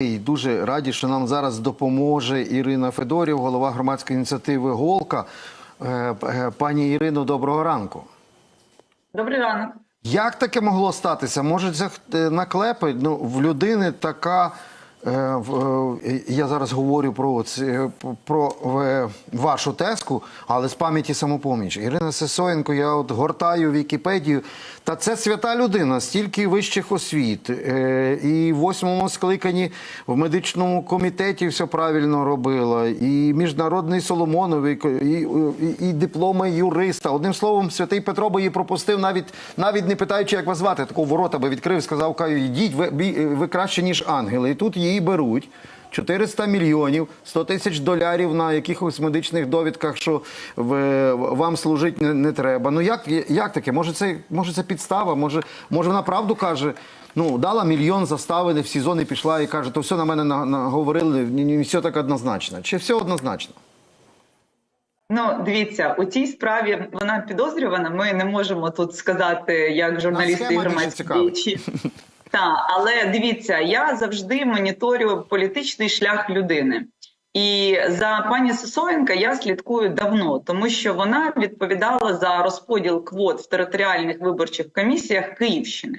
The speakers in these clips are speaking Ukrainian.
І дуже раді, що нам зараз допоможе Ірина Федорів, голова громадської ініціативи Голка. Е, е, Пані Ірино, доброго ранку. Добрий ранок. Як таке могло статися? Може, це наклепи? Ну, в людини така. Е, е, Я зараз говорю про, про вашу тезку, але з пам'яті самопоміч. Ірина Сисоєнко, я от гортаю Вікіпедію. Та це свята людина, стільки вищих освіт. Е, І в восьмому скликанні в медичному комітеті все правильно робила. І міжнародний Соломоновий, і, і, і дипломи юриста. Одним словом, святий Петро би її пропустив, навіть навіть не питаючи, як вас звати. Такого ворота би відкрив, сказав, каю, йдіть, ви, ви краще, ніж ангели. І тут її беруть. 400 мільйонів, 100 тисяч долярів на якихось медичних довідках, що в, вам служити не, не треба. Ну як, як таке? Може це, може це підстава? Може, може вона правду каже? Ну, дала мільйон, заставили, в сезон і пішла і каже, то все на мене на- наговорили, ні, все так однозначно. Чи все однозначно? Ну, дивіться, у цій справі вона підозрювана. Ми не можемо тут сказати, як журналісти і громадські. Так, але дивіться, я завжди моніторю політичний шлях людини. І за пані Сосоєнка я слідкую давно, тому що вона відповідала за розподіл квот в територіальних виборчих комісіях Київщини.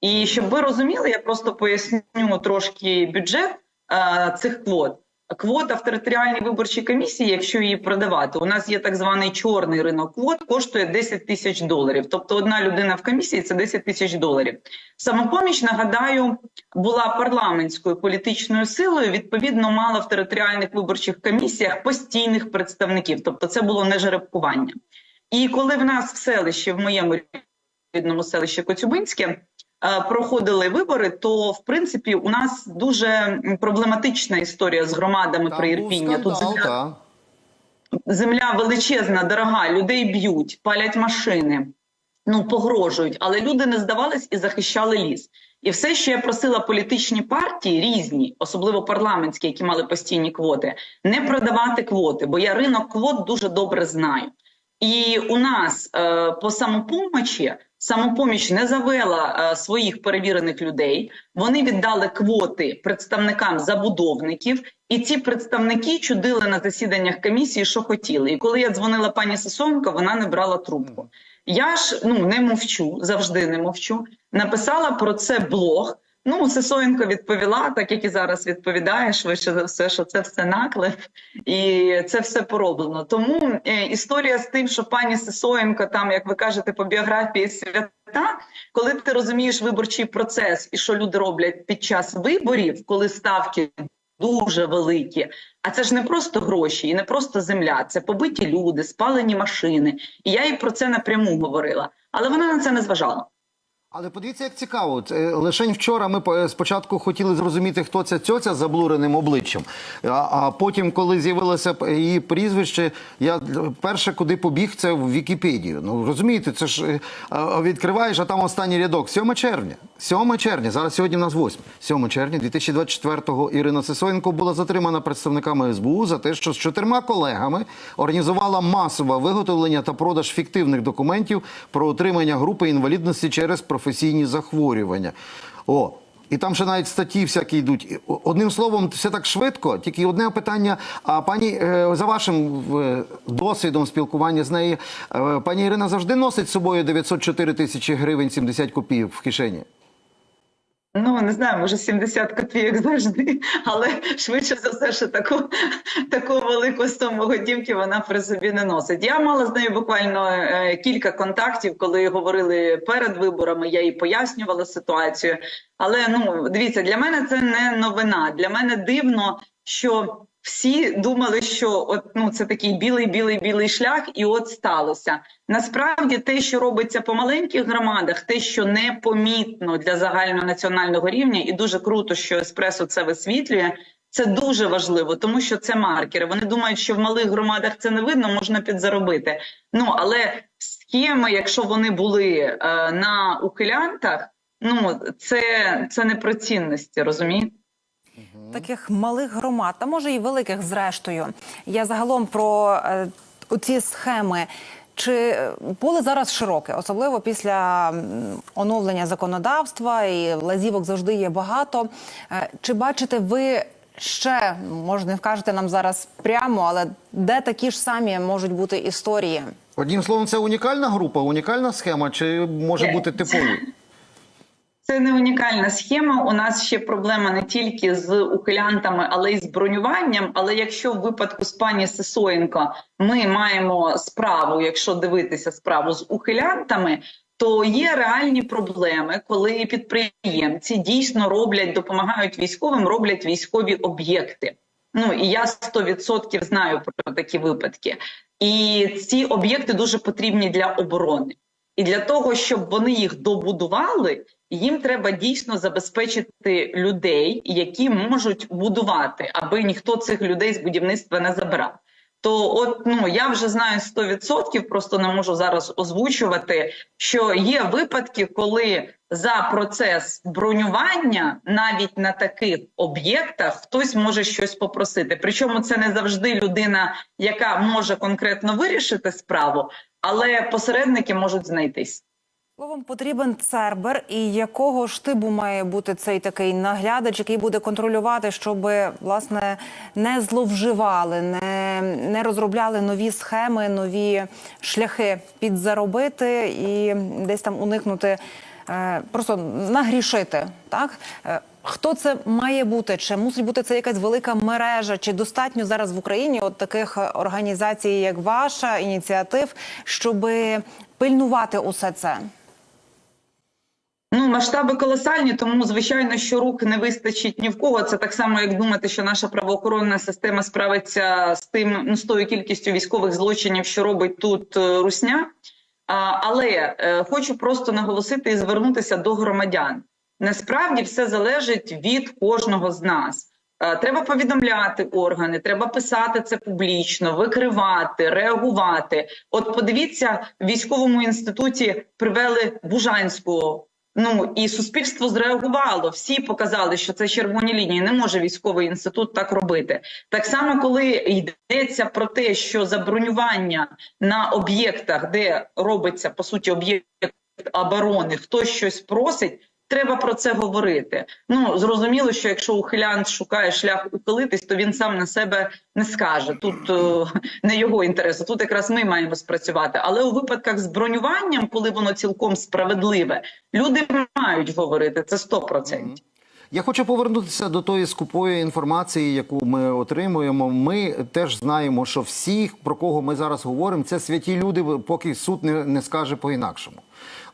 І щоб ви розуміли, я просто поясню трошки бюджет е, цих квот. Квота в територіальній виборчій комісії, якщо її продавати, у нас є так званий чорний ринок квот, коштує 10 тисяч доларів. Тобто одна людина в комісії це 10 тисяч доларів. Самопоміч, нагадаю, була парламентською політичною силою. Відповідно, мала в територіальних виборчих комісіях постійних представників. Тобто, це було не жеребкування. І коли в нас в селищі, в моєму рідному селищі Коцюбинське, проходили вибори, то в принципі у нас дуже проблематична історія з громадами Там при Ірпіння. Тут земля, земля величезна, дорога, людей б'ють, палять машини, ну погрожують, але люди не здавались і захищали ліс. І все, що я просила політичні партії різні, особливо парламентські, які мали постійні квоти, не продавати квоти, бо я ринок квот дуже добре знаю. І у нас е, по самопомочі самопоміч не завела е, своїх перевірених людей. Вони віддали квоти представникам забудовників, і ці представники чудили на засіданнях комісії, що хотіли. І коли я дзвонила пані Сисонко, вона не брала трубку. Я ж ну не мовчу, завжди не мовчу. Написала про це блог. Ну, Сисоєнко відповіла, так як і зараз відповідає, швидше за все, що це все наклеп і це все пороблено. Тому е, історія з тим, що пані Сисоєнко, там, як ви кажете, по біографії свята, коли ти розумієш виборчий процес і що люди роблять під час виборів, коли ставки дуже великі, а це ж не просто гроші і не просто земля, це побиті люди, спалені машини. І я їй про це напряму говорила, але вона на це не зважала. Але подивіться, як цікаво. Е, Лишень вчора ми е, спочатку хотіли зрозуміти, хто ця цьоця з заблуреним обличчям. А, потім, коли з'явилося її прізвище, я е, перше, куди побіг, це в Вікіпедію. Ну розумієте, це ж відкриваєш, а там останній рядок. 7 червня. 7 червня. Зараз сьогодні в нас 8. 7 червня 2024-го Ірина Сисоєнко була затримана представниками СБУ за те, що з чотирма колегами організувала масове виготовлення та продаж фіктивних документів про отримання групи інвалідності через професійні захворювання. О, і там ще навіть статті всякі йдуть. Одним словом, все так швидко. Тільки одне питання. А пані, е, за вашим е, досвідом спілкування з нею, е, пані Ірина завжди носить з собою 904 тисячі гривень 70 копійок в кишені. Ну не знаю, може 70 копійок завжди, але швидше за все, що таку, таку велику суму готівки вона при собі не носить. Я мала з нею буквально е, кілька контактів, коли говорили перед виборами. Я їй пояснювала ситуацію. Але ну дивіться, для мене це не новина. Для мене дивно, що всі думали, що от ну це такий білий, білий, білий шлях, і от сталося. Насправді, те, що робиться по маленьких громадах, те, що непомітно для загальнонаціонального рівня, і дуже круто, що еспресо це висвітлює. Це дуже важливо, тому що це маркери. Вони думають, що в малих громадах це не видно, можна підзаробити. Ну але схеми, якщо вони були е, на ухилянтах, ну це, це не про цінності, розумієте? Таких малих громад, та може і великих, зрештою. Я загалом про е, оці схеми. Чи поле зараз широке, особливо після оновлення законодавства і лазівок завжди є багато. Е, Чи бачите ви ще, може, не вкажете нам зараз прямо, але де такі ж самі можуть бути історії? Одним словом, це унікальна група, унікальна схема, чи може бути типовою? Це не унікальна схема. У нас ще проблема не тільки з ухилянтами, але й з бронюванням. Але якщо в випадку з пані Сисоєнко ми маємо справу, якщо дивитися справу з ухилянтами, то є реальні проблеми, коли підприємці дійсно роблять, допомагають військовим, роблять військові об'єкти. Ну і я 100% знаю про такі випадки. І ці об'єкти дуже потрібні для оборони. І для того, щоб вони їх добудували, їм треба дійсно забезпечити людей, які можуть будувати, аби ніхто цих людей з будівництва не забирав. То, от ну я вже знаю 100%, просто не можу зараз озвучувати, що є випадки, коли за процес бронювання навіть на таких об'єктах хтось може щось попросити. Причому це не завжди людина, яка може конкретно вирішити справу, але посередники можуть знайтись. Словом, потрібен цербер, і якого ж типу має бути цей такий наглядач, який буде контролювати, щоб власне не зловживали, не, не розробляли нові схеми, нові шляхи підзаробити і десь там уникнути, е, просто нагрішити. Так Е, хто це має бути? Чи мусить бути це якась велика мережа? Чи достатньо зараз в Україні от таких е, організацій, як ваша ініціатив, щоб пильнувати усе це? Ну, масштаби колосальні, тому звичайно, що рук не вистачить ні в кого. Це так само, як думати, що наша правоохоронна система справиться з тим, ну з тою кількістю військових злочинів, що робить тут е, русня. А, але е, хочу просто наголосити і звернутися до громадян. Насправді все залежить від кожного з нас. Е, Треба повідомляти органи, треба писати це публічно, викривати, реагувати. От подивіться, в військовому інституті привели Бужанського. Ну і суспільство зреагувало. Всі показали, що це червоні лінії. Не може військовий інститут так робити. Так само, коли йдеться про те, що забронювання на об'єктах, де робиться по суті об'єкт оборони, хтось щось просить. Треба про це говорити. Ну зрозуміло, що якщо ухилянт шукає шлях ухилитись, то він сам на себе не скаже. Тут е, не його інтереси. Тут якраз ми маємо спрацювати. Але у випадках з бронюванням, коли воно цілком справедливе, люди мають говорити це 100%. Я хочу повернутися до тої скупої інформації, яку ми отримуємо. Ми теж знаємо, що всіх, про кого ми зараз говоримо, це святі люди, поки суд не, не скаже по-інакшому.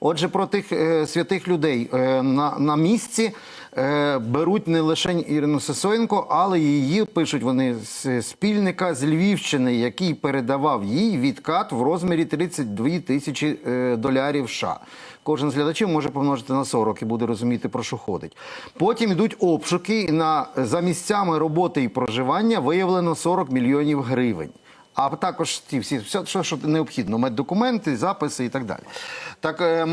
Отже, про тих е, святих людей е, на, на місці е, беруть не лише Ірину Сисоєнко, але її пишуть вони з спільника з Львівщини, який передавав їй відкат в розмірі 32 тисячі е, долярів США. Кожен з глядачів може помножити на 40 і буде розуміти, про що ходить. Потім йдуть обшуки на за місцями роботи і проживання виявлено 40 мільйонів гривень. А також ті всі все, що, що необхідно, меддокументи, записи і так далі. Так е,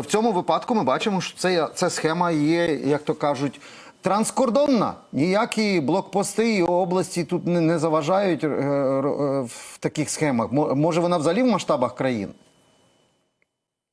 в цьому випадку ми бачимо, що це, ця схема є, як то кажуть, транскордонна. Ніякі блокпости і області тут не, не заважають е, е, в таких схемах. Може, вона взагалі в масштабах країн?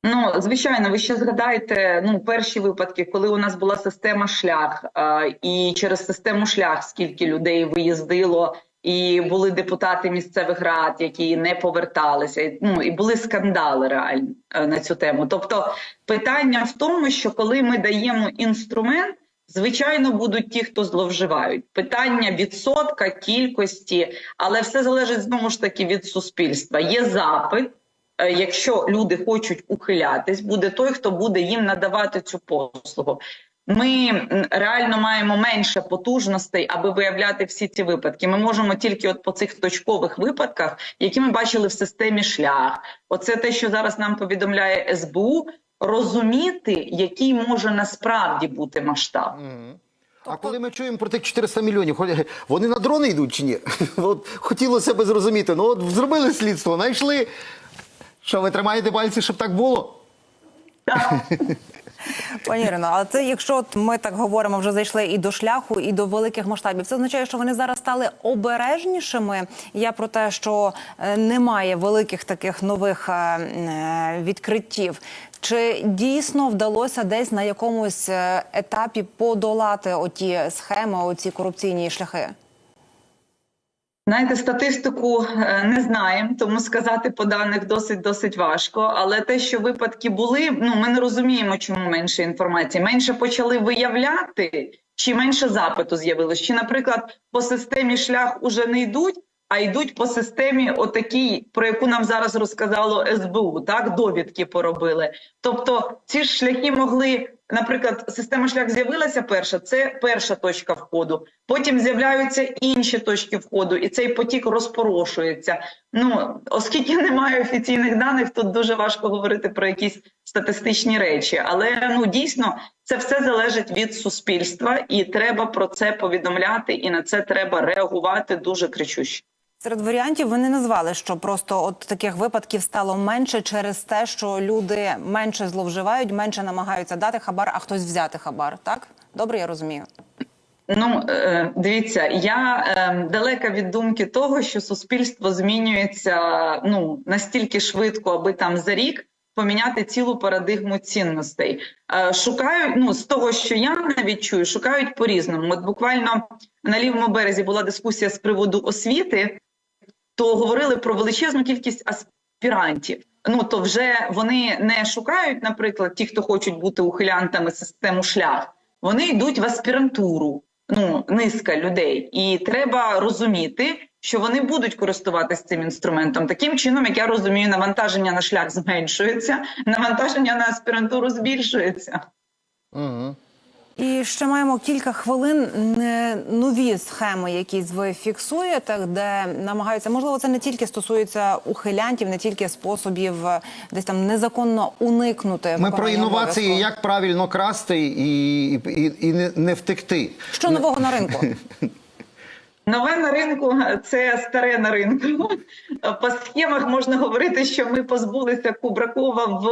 Ну, звичайно, ви ще згадаєте ну перші випадки, коли у нас була система шлях, е, і через систему шлях скільки людей виїздило, і були депутати місцевих рад, які не поверталися. Ну і були скандали реальні е, на цю тему. Тобто, питання в тому, що коли ми даємо інструмент. Звичайно, будуть ті, хто зловживають. Питання відсотка, кількості, але все залежить знову ж таки від суспільства. Є запит. Е, Якщо люди хочуть ухилятись, буде той, хто буде їм надавати цю послугу. Ми реально маємо менше потужностей, аби виявляти всі ці випадки. Ми можемо тільки от по цих точкових випадках, які ми бачили в системі шлях. Оце те, що зараз нам повідомляє СБУ, розуміти, який може насправді бути масштаб. А коли ми чуємо про тих 400 мільйонів, вони на дрони йдуть чи ні? От хотілося б зрозуміти. Ну от зробили слідство, знайшли. Що ви тримаєте пальці, щоб так було? Так. Пані Ірино, але це якщо от ми так говоримо, вже зайшли і до шляху, і до великих масштабів. Це означає, що вони зараз стали обережнішими. Я про те, що е, немає великих таких нових е, е, відкриттів. Чи дійсно вдалося десь на якомусь етапі подолати оті схеми, оці корупційні шляхи? Знаєте, статистику е, не знаємо, тому сказати по даних досить досить важко. Але те, що випадки були, ну ми не розуміємо, чому менше інформації. Менше почали виявляти, чи менше запиту з'явилось. Чи, наприклад, по системі шлях уже не йдуть, а йдуть по системі, отакій, про яку нам зараз розказало СБУ, так довідки поробили. Тобто ці ж шляхи могли, наприклад, система шлях з'явилася перша, це перша точка входу. Потім з'являються інші точки входу, і цей потік розпорошується. Ну оскільки немає офіційних даних, тут дуже важко говорити про якісь статистичні речі. Але ну дійсно це все залежить від суспільства, і треба про це повідомляти, і на це треба реагувати дуже кричуще. Серед варіантів ви не назвали, що просто от таких випадків стало менше через те, що люди менше зловживають, менше намагаються дати хабар, а хтось взяти хабар. Так добре, я розумію. Ну е, дивіться, я е, далека від думки того, що суспільство змінюється ну настільки швидко, аби там за рік поміняти цілу парадигму цінностей. Е, Шукають ну з того, що я навіть чую, шукають по різному. От буквально на лівому березі була дискусія з приводу освіти, то говорили про величезну кількість аспірантів. Ну то вже вони не шукають, наприклад, ті, хто хочуть бути ухилянтами систему шлях. Вони йдуть в аспірантуру. Ну низка людей, і треба розуміти, що вони будуть користуватися цим інструментом. Таким чином, як я розумію, навантаження на шлях зменшується, навантаження на аспірантуру збільшується. Угу. І ще маємо кілька хвилин. Нові схеми, якісь ви фіксуєте, де намагаються, можливо, це не тільки стосується ухилянтів, не тільки способів е, десь там незаконно уникнути. Ми про інновації, обов'язку. як правильно красти і, і, і не, не втекти. що нового на ринку. Нове на ринку це старе на ринку. По схемах можна говорити, що ми позбулися Кубракова в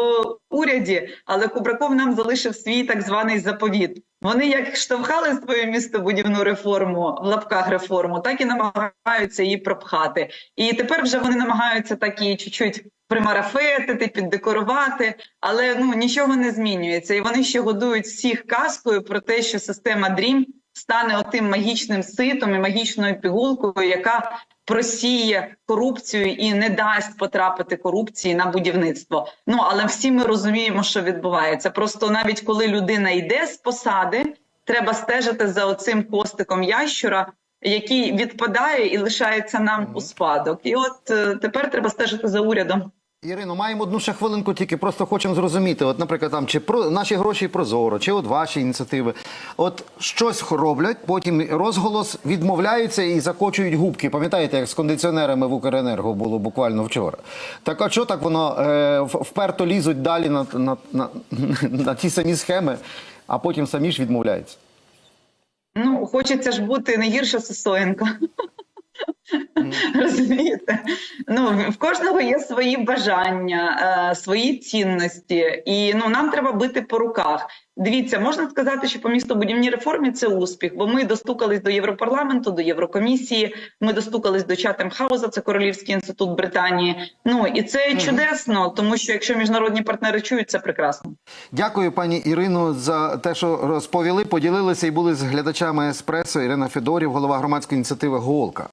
уряді, але Кубраков нам залишив свій так званий заповіт. Вони як штовхали свою містобудівну реформу в лапках реформу, так і намагаються її пропхати. І тепер вже вони намагаються так і чуть-чуть примарафетити, піддекорувати, але ну нічого не змінюється. І вони ще годують всіх казкою про те, що система DREAM стане отим магічним ситом і магічною пігулкою, яка просіє корупцію і не дасть потрапити корупції на будівництво. Ну але всі ми розуміємо, що відбувається. Просто навіть коли людина йде з посади, треба стежити за оцим костиком ящура. Який відпадає і лишається нам у спадок, і от е, тепер треба стежити за урядом. Ірино, маємо одну ще хвилинку, тільки просто хочемо зрозуміти. От, наприклад, там чи про наші гроші прозоро, чи от ваші ініціативи. От щось роблять, потім розголос відмовляються і закочують губки. Пам'ятаєте, як з кондиціонерами в Укренерго було буквально вчора. Так а що так воно е, вперто лізуть далі на, на, на, на ті самі схеми, а потім самі ж відмовляються? Ну, хочеться ж бути не гірше Сосоєнко. Розумієте? Ну, в кожного є свої бажання, е, свої цінності, і ну нам треба бити по руках. Дивіться, можна сказати, що по містобудівній реформі це успіх, бо ми достукались до Європарламенту, до Єврокомісії. Ми достукались до Чатем Хауза, це Королівський інститут Британії. Ну і це чудесно, тому що якщо міжнародні партнери чують, це прекрасно. Дякую, пані Ірино, за те, що розповіли, поділилися і були з глядачами еспресо. Ірина Федорів, голова громадської ініціативи Голка.